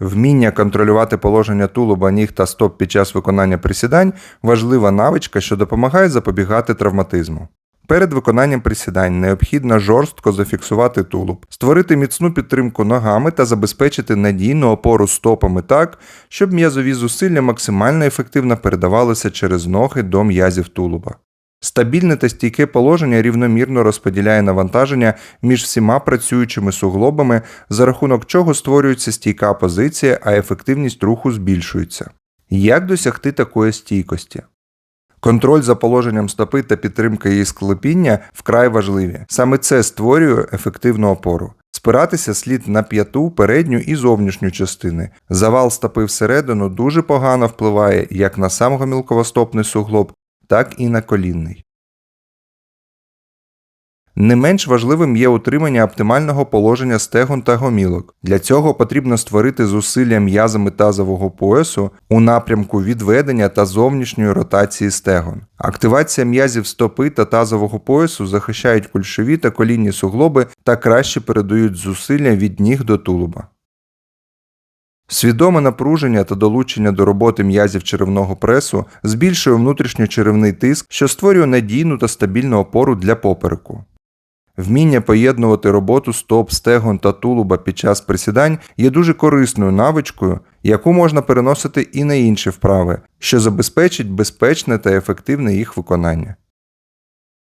Вміння контролювати положення тулуба, ніг та стоп під час виконання присідань важлива навичка, що допомагає запобігати травматизму. Перед виконанням присідань необхідно жорстко зафіксувати тулуб, створити міцну підтримку ногами та забезпечити надійну опору стопами так, щоб м'язові зусилля максимально ефективно передавалися через ноги до м'язів тулуба. Стабільне та стійке положення рівномірно розподіляє навантаження між всіма працюючими суглобами, за рахунок чого створюється стійка позиція, а ефективність руху збільшується. Як досягти такої стійкості? Контроль за положенням стопи та підтримка її склепіння вкрай важливі. Саме це створює ефективну опору. Спиратися слід на п'яту, передню і зовнішню частини. Завал стопи всередину дуже погано впливає як на сам гомілковостопний суглоб, так і на колінний. Не менш важливим є утримання оптимального положення стегон та гомілок. Для цього потрібно створити зусилля м'язами тазового поясу у напрямку відведення та зовнішньої ротації стегон. Активація м'язів стопи та тазового поясу захищають кульшові та колінні суглоби та краще передають зусилля від ніг до тулуба. Свідоме напруження та долучення до роботи м'язів черевного пресу збільшує внутрішньочеревний тиск, що створює надійну та стабільну опору для попереку. Вміння поєднувати роботу стоп, стегон та тулуба під час присідань є дуже корисною навичкою, яку можна переносити і на інші вправи, що забезпечить безпечне та ефективне їх виконання.